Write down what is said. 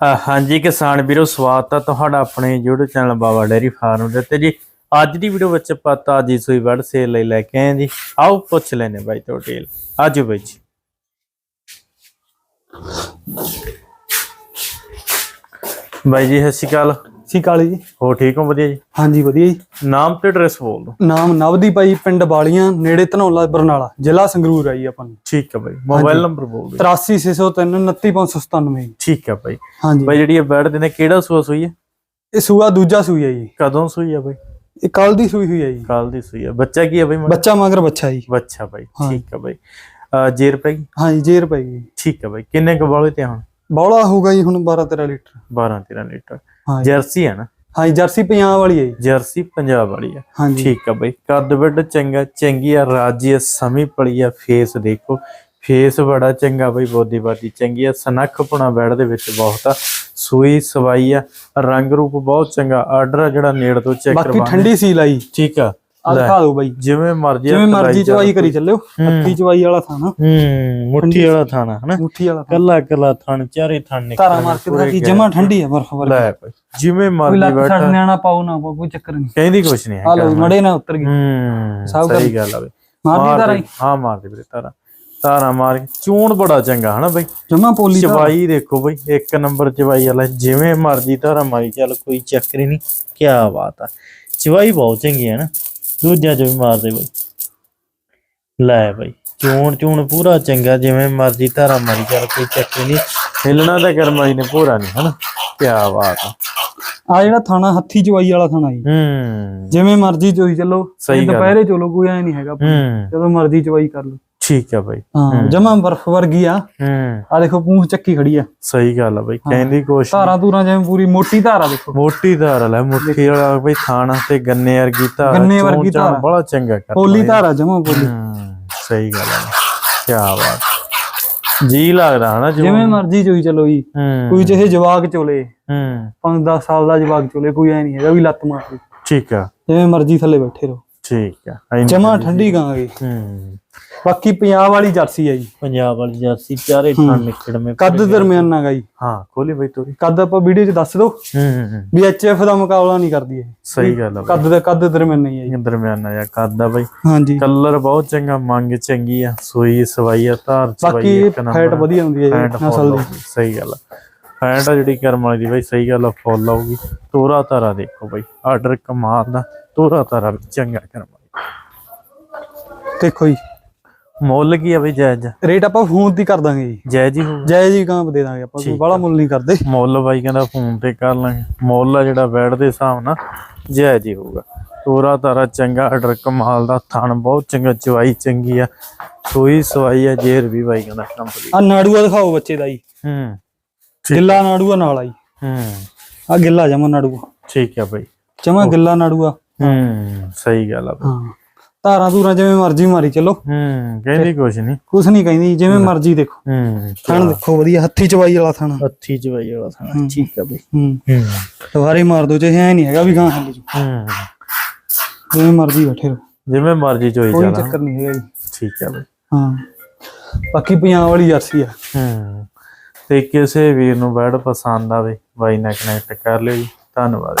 ਹਾਂਜੀ ਕਿਸਾਨ ਵੀਰੋ, ਸਵਾਗਤ ਹੈ ਤੁਹਾਡਾ ਆਪਣੇ YouTube channel Baba dairy farm ਦੇ ਤੇ ਜੀ। ਅੱਜ ਦੀ ਵੀਡੀਓ ਵਿੱਚ ਆਪਾਂ ਤਾਜ਼ੀ ਸੂਈ ਵੜ ਸੇਲ ਲਈ ਲੈ ਕੇ ਆਏ ਜੀ। ਆਓ ਪੁੱਛ ਲੈਨੇ ਬਾਈ ਤੋਂ ਡਿਟੇਲ ਆਜੋ ਬਾਈ ਜੀ। ਬਾਈ ਜੀ, ਸਤਿ ਸ਼੍ਰੀ ਅਕਾਲ। ਸੀ ਕਾਲੀ ਜੀ। ਹੋ ਠੀਕ ਹੋ? ਵਧੀਆ ਜੀ। ਹਾਂਜੀ ਵਧੀਆ ਜੀ। ਨਾਮ ਤੇ ਐਡਰੈਸ ਬੋਲ ਦਿਓ। ਨਾਮ ਨਵਦੀਪ ਆ ਜੀ ਪਿੰਡ ਬਾਲੀਆਂ ਨੇੜੇ ਧਨੌਲਾ ਬਰਨਾਲਾ ਜ਼ਿਲ੍ਹਾ ਸੰਗਰੂਰ ਆ ਜੀ ਆਪਾਂ ਨੂੰ। ਠੀਕ ਹੈ ਬਾਈ। ਮੋਬਾਈਲ ਨੰਬਰ ਬੋਲ ਦਿਓ। 83603 29597 ਜੀ ਠੀਕ ਹੈ ਬਾਈ। ਹਾਂਜੀ ਬਾਈ ਜਿਹੜੀ ਇਹ ਬੈਡ ਦੇ ਨੇ ਕਿਹੜਾ ਸੂਆ ਸੂਈ ਹੈ ਇਹ ਸੂਆ ਦੂਜਾ ਸੂਈ ਆ ਜੀ। ਕਦੋਂ ਸੂਈ ਹੈ ਬਾਈ? ਇਹ ਕੱਲ ਦੀ ਸੂਈ ਹੋਈ ਆ ਜੀ। ਕੱਲ ਦੀ ਸੂਈ ਹੈ ਬੱਚਾ ਕੀ ਹੈ ਬਾਈ? ਬੱਚਾ ਮਗਰ ਬੱਚਾ ਜੀ। ਬੱਚਾ ਬਾਈ। ਹਾਂ। ਠੀਕ ਹੈ ਬਾਈ। ਜੇਰ ਗਈ? ਹਾਂਜੀ ਜੇਰ ਜੀ ਠੀਕ ਹੈ ਬਾਈ। ਕਿੰਨੇ ਕੁ ਵਾਲੇ ਤੇ ਹੁਣ? ਬੌਲਾ ਹੋਊਗਾ ਜੀ ਹੁਣ 12 13 ਲੀਟਰ। 12 13 ਲੀਟਰ। ਜਰਸੀ ਹੈ ਨਾ? ਹਾਂਜੀ ਜਰਸੀ ਪੰਜਾਬ ਵਾਲੀ ਹੈ ਜੀ। ਜਰਸੀ ਪੰਜਾਬ ਵਾਲੀ ਹੈ। ਹਾਂਜੀ। ਠੀਕ ਹੈ ਬਾਈ। ਕੱਦ ਵੱਡ ਚੰਗਾ ਚੰਗੀ ਆ ਰਾਜੀ ਆ ਸਮੀ ਪਲੀ ਆ ਫੇਸ ਦੇਖੋ। ਫੇਸ ਬੜਾ ਚੰਗਾ ਬਾਈ ਬੋਦੀ ਬਾਦੀ ਚੰਗੀ ਆ। ਸਨੱਖ ਪੁਣਾ ਬੈੜ ਦੇ ਵਿੱਚ ਬਹੁਤ ਆ। ਸੂਈ ਸਵਾਈ ਆ। ਰੰਗ ਰੂਪ ਬਹੁਤ ਚੰਗਾ। ਆਰਡਰ ਆ ਜਿਹੜਾ ਨੇੜ ਤੋਂ ਚੈੱਕ ਬਾਕੀ ਕਰਵਾ ਠੰਡੀ ਸੀ ਲਾਈ। ਠੀਕ ਆ। ਆ ਦਿਖਾ ਦਿਓ ਬਾਈ। ਜਿਵੇਂ ਮਰਜ਼ੀ ਜਿਵੇਂ ਮਰਜ਼ੀ ਚਵਾਈ। ਕਰੀ ਚੱਲਿਓ। ਹੂੰ। ਹੱਥੀ ਚਵਾਈ ਵਾਲਾ ਥਾਣਾ ਹੂੰ ਮੁੱਠੀ ਵਾਲਾ ਥਾਣਾ ਹਨਾ? ਮੁੱਠੀ ਵਾਲਾ ਕੱਲਾ ਕੱਲਾ ਥਣ ਚਾਰੇ ਥਣ ਧਾਰਾ ਮਾਰ ਕੇ ਦਿਖਾ ਜਮਾ ਠੰਡੀ ਆ ਬਰਫ ਵਾਲੀ। ਲੈ ਭਾਈ ਜਿਵੇਂ ਮਰਜ਼ੀ ਲੱਤ ਛੱਡ ਬੈਠਾ। ਨਿਆਣਾ ਪਾਉ ਨਾ ਪਾਉ ਕੋਈ ਚੱਕਰ ਨਹੀਂ। ਕਹਿੰਦੀ ਕੁਛ ਨਹੀਂ ਆ ਲੋ ਹੈ ਮੜੇ ਨਾ ਉਤਰ ਗਈ ਹੂੰ ਸਹੀ ਗੱਲ- ਆ ਬਈ। ਮਾਰਦੀ ਦੇ, ਹਾਂ ਮਾਰ ਦੇ ਵੀਰੇ ਤਾਰਾ ਤਾਰਾ ਮਾਰ ਕੇ। ਚੂਣ ਬੜਾ ਚੰਗਾ ਹਨਾ ਬਈ? ਜਮਾ ਪੋਲੀ ਚਵਾਈ ਦੇਖੋ ਬਈ ਇੱਕ ਨੰਬਰ ਚਵਾਈ ਵਾਲਾ ਜਿਵੇਂ ਮਰਜ਼ੀ ਤਾਰਾ ਮਾਰੀ ਚੱਲ ਕੋਈ ਚੱਕਰ ਹੀ ਨਹੀਂ। ਕੀ ਬਾਤ ਆ। ਚਵਾਈ ਬਹੁਤ ਚੰਗੀ ਹੈ ਨਾ ਦੂਜਾ ਜੋ ਵੀ ਮਾਰ ਦੇ ਬਈ। ਲੈ ਬਈ ਚੂਣ ਚੂਣ ਪੂਰਾ ਚੰਗਾ ਜਿਵੇਂ ਮਰਜ਼ੀ ਤਾਰਾ ਮਾਰੀ ਚੱਲ ਕੋਈ ਚੱਕਰ ਹੀ ਨਹੀਂ। ਹਿੱਲਣਾ ਤਾਂ ਕਰਮਾਈ ਨੇ ਪੂਰਾ ਨਹੀਂ ਹਨਾ? ਕੀ ਬਾਤ ਆ। ਆ ਜਿਹੜਾ ਥਾਣਾ ਹੱਥੀ ਚਵਾਈ ਵਾਲਾ ਥਾਣਾ ਜੀ। ਹੂੰ। ਜਿਵੇਂ ਮਰਜ਼ੀ ਚੋਈ ਚੱਲੋ ਸਹੀ ਇਹ। ਦੁਪਹਿਰੇ ਚਲੋ ਕੋਈ ਐ ਨਹੀਂ ਹੈਗਾ ਹੂੰ। ਜਦੋਂ ਮਰਜ਼ੀ ਚਵਾਈ ਕਰ ਲਓ। ਠੀਕ ਆ ਬਈ। ਹਾਂ ਜਮਾ ਬਰਫ ਵਰਗੀ ਆ। ਹੂੰ। ਆ ਦੇਖੋ ਪੂੰਛ ਚੱਕੀ ਖੜੀ ਆ। ਸਹੀ ਗੱਲ ਆ ਬਈ ਕਹਿੰਦੀ ਨੀ। ਧਾਰਾਂ ਧੂਰਾਂ ਜਿਵੇਂ ਪੂਰੀ ਮੋਟੀ ਧਾਰ ਦੇਖੋ। ਮੋਟੀ ਧਾਰ ਲੈ ਮੁੱਠੀ ਵਾਲਾ ਬਈ ਥਾਣਾ ਤੇ ਗੰਨੇ ਵਰਗੀ ਧਾਰ ਗੰਨੇ ਵਰਗੀ ਧਾਰ। ਬੜਾ ਚੰਗਾ ਕਰ ਪੋਲੀ ਧਾਰ ਜਮਾ ਪੋਲੀ। ਹੂੰ ਸਹੀ ਗੱਲ ਆ। ਕੀ ਬਾਤ। ਜੀ ਲੱਗਦਾ ਹਨਾ ਜਿਵੇਂ ਮਰਜ਼ੀ ਚੋਈ ਚਲੋ ਜੀ। ਕੋਈ ਜਿਹੇ ਜਵਾਕ ਚੋਲੇ ਹੂੰ। 5-10 ਸਾਲ ਦਾ ਜਵਾਕ ਚੋਲੇ ਕੋਈ ਐ ਨਹੀਂ ਹੈਗਾ ਵੀ ਲੱਤ ਮਾਰ ਠੀਕ ਆ। ਜਿਵੇਂ ਮਰਜ਼ੀ ਥੱਲੇ ਬੈਠੇ ਰਹੋ। ਠੀਕ ਐਨੀ ਜਮਾ ਠੰਡੀ ਗਾਂ ਗਈ ਹੂੰ। ਬਾਕੀ ਪੰਜਾਬ ਵਾਲੀ ਜਰਸੀ ਆ ਜੀ। ਪੰਜਾਬ ਵਾਲੀ ਜਰਸੀ ਚਾਰੇ ਥਾਂ ਨਿਕੜ ਮੇ ਕੱਦ ਦਰਮਿਆਨਾ ਗਾ ਜੀ। ਹਾਂ ਖੋਲੀ ਬਈ ਤੋਰੀ ਕੱਦ ਆਪਾਂ ਵੀਡੀਓ 'ਚ ਦੱਸ ਦੋ ਹੂੰ ਹੂੰ, ਹੂੰ। ਵੀ ਐਚਐਫ ਦਾ ਮੁਕਾਬਲਾ ਨਹੀਂ ਕਰਦੀ ਇਹ। ਸਹੀ ਗੱਲ ਆ ਬਈ। ਕੱਦ ਦਾ ਕੱਦ ਦਰਮਿਆਨਾ ਹੀ ਜੀ। ਦਰਮਿਆਨਾ ਜਾਂ ਕੱਦ ਆ ਬਈ। ਹਾਂਜੀ। ਕਲਰ ਬਹੁਤ ਚੰਗਾ ਮੰਗ ਚੰਗੀ ਆ। ਸੂਈ ਸਵਾਈ ਆ ਧਾਰ ਚਵਾਈ ਬਾਕੀ ਫੈਟ ਵਧੀਆ ਹੁੰਦੀ ਹੈ ਜੀ ਨਸਲ ਦੀ। ਦੀ ਸਹੀ ਗੱਲ ਆ। ਫੈਂਟ ਆ ਜਿਹੜੀ ਕਰਮ ਵਾਲੀ ਦੀ ਬਈ ਸਹੀ ਗੱਲ ਆ ਫੁੱਲ ਆਊਗੀ। ਤੋਰਾ ਤਾਰਾ ਦੇਖੋ ਬਈ ਆਰਡਰ ਕਮਾਲ ਦਾ ਤੋਰਾ ਤਾਰਾ ਚੰਗਾ ਕਰਮ ਵਾਲੀ। ਦੇਖੋ ਜੀ। ਮੁੱਲ ਕੀ ਆ ਬਈ ਜਾਇਜ਼? ਰੇਟ ਆਪਾਂ ਫੋਨ ਤੇ ਹੀ ਕਰ ਦਾਂਗੇ ਜੀ। ਜਾਇਜ਼ ਹੀ ਹੋਊ ਜੈ ਜੀ ਕਾਂ ਦੇ ਦਾਂਗੇ ਆਪਾਂ ਕੋਈ ਬੜਾ ਮੁੱਲ ਨਹੀਂ ਕਰਦੇ। ਮੁੱਲ ਬਾਈ ਕਹਿੰਦਾ ਫੋਨ ਤੇ ਕਰ ਲਾਂਗੇ। ਮੁੱਲ ਆ ਜਿਹੜਾ ਬੈਡ ਦੇ ਹਿਸਾਬ ਨਾਲ ਜਾਇਜ਼ ਹੀ ਹੋਊਗਾ। ਤੋਰਾ ਤਾਰਾ ਚੰਗਾ ਆਰਡਰ ਕਮਾਲ ਦਾ ਥਣ ਬਹੁਤ ਚੰਗਾ ਚਵਾਈ ਚੰਗੀ ਆ। ਸੂਈ ਸਵਾਈ ਆ ਜੇਰ ਵੀ ਬਾਈ ਕਹਿੰਦਾ ਕੰਪਲੀਟ ਆ ਨਾੜੂਆ ਦਿਖਾਓ ਬੱਚੇ ਦਾ ਜੀ। ਹੂੰ। ਗਿੱਲਾ ਨਾੜੂਆ ਨਾਲ ਆ ਜੀ ਹੂੰ। ਆ ਗਿੱਲਾ ਜਮਾ ਨਾੜੂਆ। ਠੀਕ ਆ ਬਈ। ਜਮਾ ਗਿੱਲਾ ਨਾੜੂਆ। ਹੂੰ ਸਹੀ ਗੱਲ ਆ ਬਈ। ਹਾਂ। ਧਾਰਾਂ ਧੂਰਾਂ ਜਿਵੇਂ ਮਰਜ਼ੀ ਮਾਰੀ ਚੱਲੋ। ਹੂੰ ਕਹਿੰਦੀ ਕੁਛ ਨਹੀਂ। ਕੁਛ ਨਹੀਂ ਕਹਿੰਦੀ ਜਿਵੇਂ ਮਰਜ਼ੀ ਦੇਖੋ। ਹੂੰ ਥਣ ਦੇਖੋ ਵਧੀਆ ਹੱਥੀ ਚਵਾਈ ਵਾਲਾ ਥਣ। ਹੱਥੀ ਚ ਬਾਈ ਵਾਲਾ ਸਾਨਾ ਠੀਕ ਆ ਬਈ। ਹੂੰ। ਹੂੰ। ਦੁਬਾਰੇ ਮਾਰ ਦੋ ਚਾਹੇ ਐ ਨਹੀਂ ਹੈਗਾ ਵੀ ਗਾਂ ਹੱਲ ਜੂ ਹੂੰ। ਜਿਵੇਂ ਮਰਜ਼ੀ ਬੈਠੇ ਰਹੋ। ਜਿਵੇਂ ਮਰਜ਼ੀ ਚੋਈ ਕੋਈ ਜਾਣਾ। ਚੱਕਰ ਨਹੀਂ ਹੈਗਾ ਜੀ। ਠੀਕ ਆ ਬਈ। ਹਾਂ। ਬਾਕੀ ਪੰਜਾਬ ਵਾਲੀ ਜਰਸੀ ਆ। ਹੂੰ। ਤੇ ਕਿਸੇ ਵੀਰ ਨੂੰ ਬੈਡ ਪਸੰਦ ਆਵੇ ਬਾਈ ਨਾਲ ਕਨੈਕਟ ਕਰ ਲਿਓ ਜੀ। ਧੰਨਵਾਦ